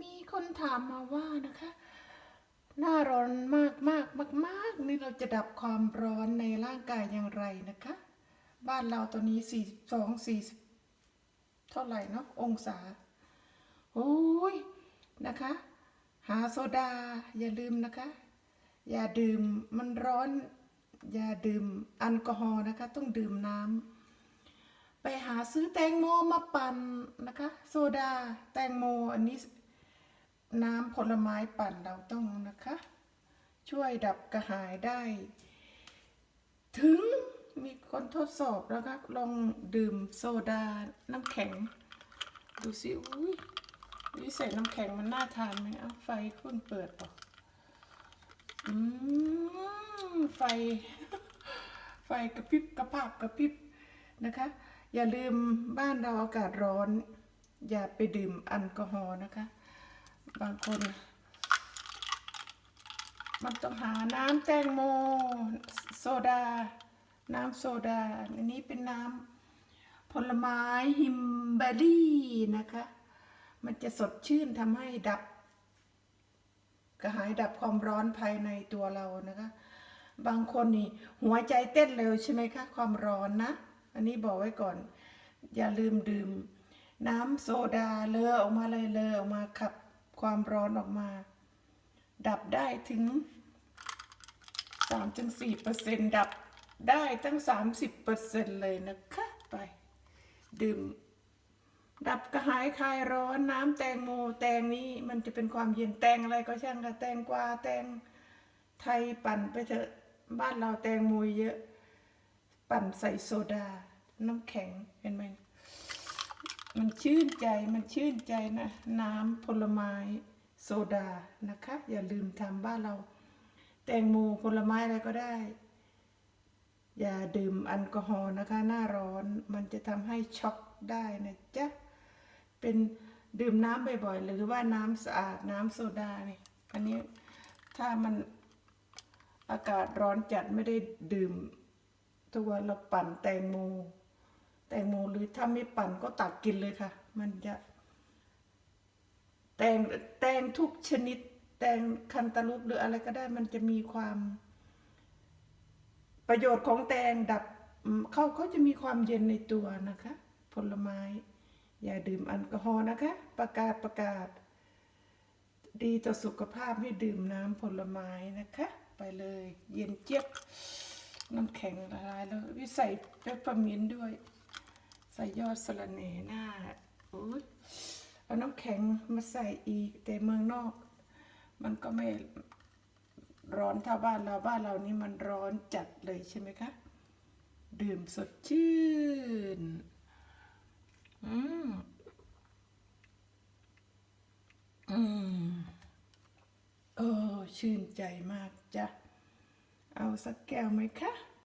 มีคนถามมาว่านะคะ หน้าร้อนมากมากมากมากนี่เราจะดับความร้อนในร่างกายอย่างไรนะคะ บ้านเราตอนนี้สี่สองสี่เท่าไหร่เนาะองศาโอ้ยนะคะ หาโซดาอย่าลืมนะคะ อย่าดื่มมันร้อน อย่าดื่มแอลกอฮอล์นะคะ ต้องดื่มน้ำไปหาซื้อแตงโมมาปั่นนะคะ โซดา แตงโมอันนี้ น้ำผลไม้ปั่นเราต้องนะคะ ช่วยดับกระหายได้ ถึงมีคนทดสอบแล้วก็ลองดื่มโซดาน้ำแข็ง ดูสิอุ้ยวิใส่น้ำแข็งมันน่าทานไหมเอาไฟคุณเปิดป่ะอืมไฟ ไฟกระพริบกระพราบกระพริบนะคะ อย่าลืมบ้านเราอากาศร้อน อย่าไปดื่มแอลกอฮอล์นะคะ บางคน มันต้องหาน้ำแตงโม โซดา น้ำโซดา อันนี้เป็นน้ำผลไม้ฮิมเบอรี่นะคะ มันจะสดชื่นทำให้ดับ กระหายดับความร้อนภายในตัวเรานะคะ บางคนนี่หัวใจเต้นเร็วใช่ไหมคะ ความร้อนนะ อันนี้บอกไว้ก่อน อย่าลืมดื่มน้ำโซดาเลอออกมาเลยเลอออกมาขับ ความร้อนออกมา ดับได้ถึงสามถึงสี่เปอร์เซ็นดับได้ตั้งสามสิบเปอร์เซ็นเลยนะคะ ไป ดื่ม ดับกระหายคลายร้อนน้ำแตงโมแตงนี้มันจะเป็นความเย็นแตงอะไรก็ช่างค่ะแตงกวาแตงไทยปั่นไปเถอะบ้านเราแตงโมเยอะ ปั่นใส่โซดา น้ำแข็งเห็นไหม มันชื่นใจมันชื่นใจนะ น้ำผลไม้โซดานะคะ อย่าลืมทำบ้านเรา แตงโมผลไม้อะไรก็ได้ อย่าดื่มแอลกอฮอล์นะคะ หน้าร้อนมันจะทำให้ช็อกได้นะจ๊ะเป็นดื่มน้ำบ่อยๆ หรือว่าน้ำสะอาดน้ำโซดาเนี่ยอันนี้ถ้ามันอากาศร้อนจัดไม่ได้ดื่มทุกวันเราปั่นแตงโม แตงโมหรือถ้าไม่ปั่นก็ตักกินเลยค่ะ มันจะ แตงแตงทุกชนิด แตงคันตาลูปหรืออะไรก็ได้ มันจะมีความ ประโยชน์ของแตงดับเขาเขาจะมีความเย็นในตัวนะคะ ผลไม้ อย่าดื่มแอลกอฮอล์นะคะ ประกาศประกาศ ดีต่อสุขภาพให้ดื่มน้ำผลไม้นะคะ ไปเลย เย็นเจี๊ยบน้ำแข็งละลายแล้ววิใส่เปปเปอร์มินต์ด้วย ใส่ยอดสะระแหน่หน้าอุ๊ยเอาน้ำแข็งมาใส่อีกแต่เมืองนอก มันก็ไม่ร้อนเท่าบ้านเราบ้านเรานี่มันร้อนจัดเลยใช่ไหมคะดื่มสดชื่น อืม อืมโอ้ชื่นใจมากจ้ะ เอาสักแก้วไหมคะ